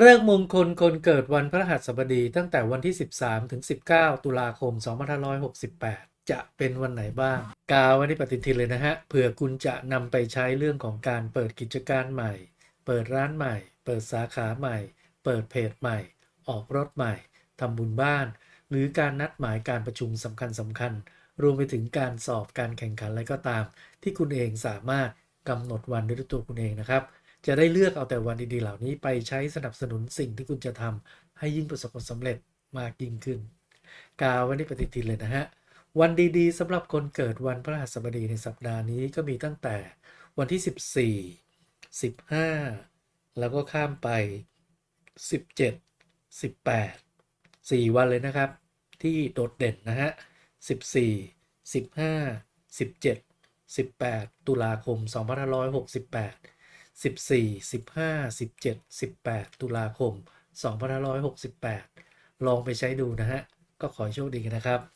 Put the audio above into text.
เรื่องมงคลคนเกิดวันพฤหัสบดีตั้งแต่วันที่ 13 ถึง 19 ตุลาคม 2568 จะเป็นวันไหนบ้าง กาวันนี้ปฏิทินเลยนะฮะเผื่อคุณจะนำไปใช้เรื่องของการเปิดกิจการใหม่ เปิดร้านใหม่ เปิดสาขาใหม่ เปิดเพจใหม่ ออกรถใหม่ทำบุญบ้าน หรือการนัดหมายการประชุมสำคัญสำคัญๆรวมไปถึงการสอบการแข่งขันอะไรก็ตาม ที่คุณเองสามารถกำหนดวันด้วยตัวคุณเองนะครับ จะได้เลือกเอาแต่วันดีๆ เหล่านี้ไปใช้สนับสนุนสิ่งที่คุณจะทำให้ยิ่งประสบความสำเร็จมากยิ่งขึ้น กาววันนี้ปฏิทินเลยนะฮะ วันดีๆสำหรับคนเกิดวันพฤหัสบดีในสัปดาห์นี้ก็มีตั้งแต่วันที่ 14 15 แล้วก็ข้ามไป 17 18 4 วันเลยนะครับ ที่โดดเด่นนะฮะ 14 15 17 18 ตุลาคม 2568 14 15 17 18 ตุลาคม 2568 ลองไปใช้ดูนะฮะ ก็ขอโชคดีนะครับ